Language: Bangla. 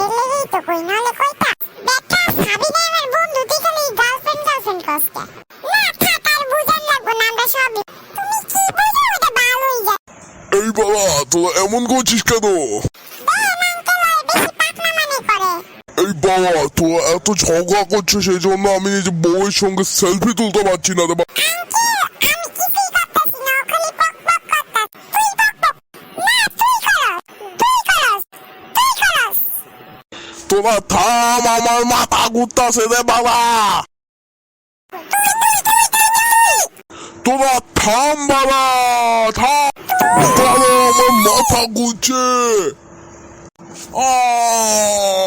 তো কই নাহলে কইতা বেটা সাবিনা আমার বন্ধু তুই খালি গার্লফ্রেন্ড গার্লফ্রেন্ড না থাক আর বুঝান লাগবো না আমরা সবই তুমি কি বুঝো? ভালোই যায়। এই বাবা তোরা এমন করছিস কেন? এই বাবা তোরা এত ঝগড়া করছ সেই জন্য আমি নিজে বউয়ের সঙ্গে সেলফি তুলতে পারছি না রে বাবা। তোরা থাম, আমার মাথা ঘুরতাছে রে বাবা। তোরা থাম বাবা থাম। বাবা আমার মাথা ঘুরছে। আহ।